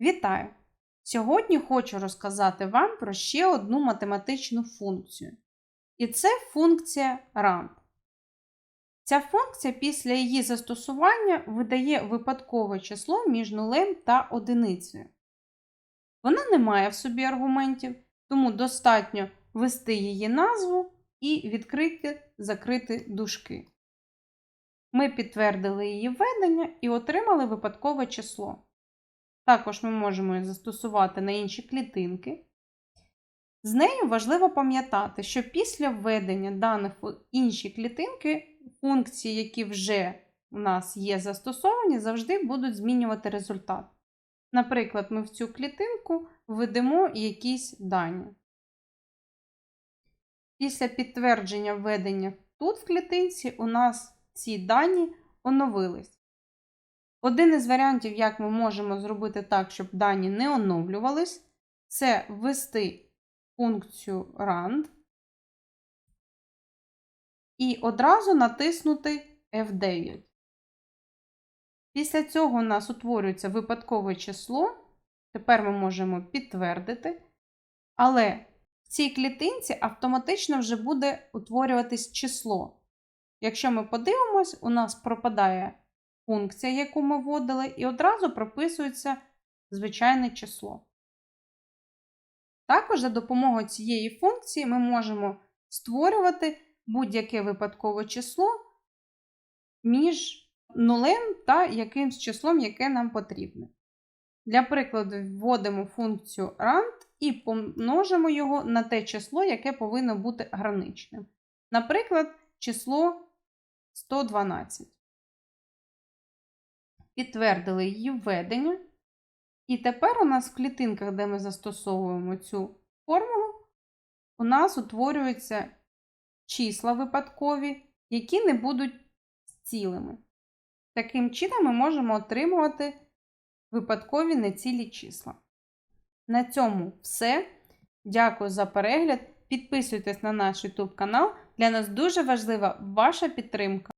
Вітаю! Сьогодні хочу розказати вам про ще одну математичну функцію. І це функція RAND. Ця функція після її застосування видає випадкове число між нулем та одиницею. Вона не має в собі аргументів, тому достатньо ввести її назву і відкрити закрити дужки. Ми підтвердили її введення і отримали випадкове число. Також ми можемо її застосувати на інші клітинки. З нею важливо пам'ятати, що після введення даних в інші клітинки функції, які вже у нас є застосовані, завжди будуть змінювати результат. Наприклад, ми в цю клітинку введемо якісь дані. Після підтвердження введення тут в клітинці у нас ці дані оновились. Один із варіантів, як ми можемо зробити так, щоб дані не оновлювались, це ввести функцію rand і одразу натиснути F9. Після цього у нас утворюється випадкове число. Тепер ми можемо підтвердити. Але в цій клітинці автоматично вже буде утворюватись число. Якщо ми подивимось, у нас пропадає функція, яку ми вводили, і одразу прописується звичайне число. Також за допомогою цієї функції ми можемо створювати будь-яке випадкове число між нулем та якимсь числом, яке нам потрібне. Для прикладу, вводимо функцію rand і помножимо його на те число, яке повинно бути граничним. Наприклад, число 112 підтвердили її введення. І тепер у нас в клітинках, де ми застосовуємо цю формулу, у нас утворюються числа випадкові, які не будуть цілими. Таким чином ми можемо отримувати випадкові нецілі числа. На цьому все. Дякую за перегляд. Підписуйтесь на наш YouTube канал. Для нас дуже важлива ваша підтримка.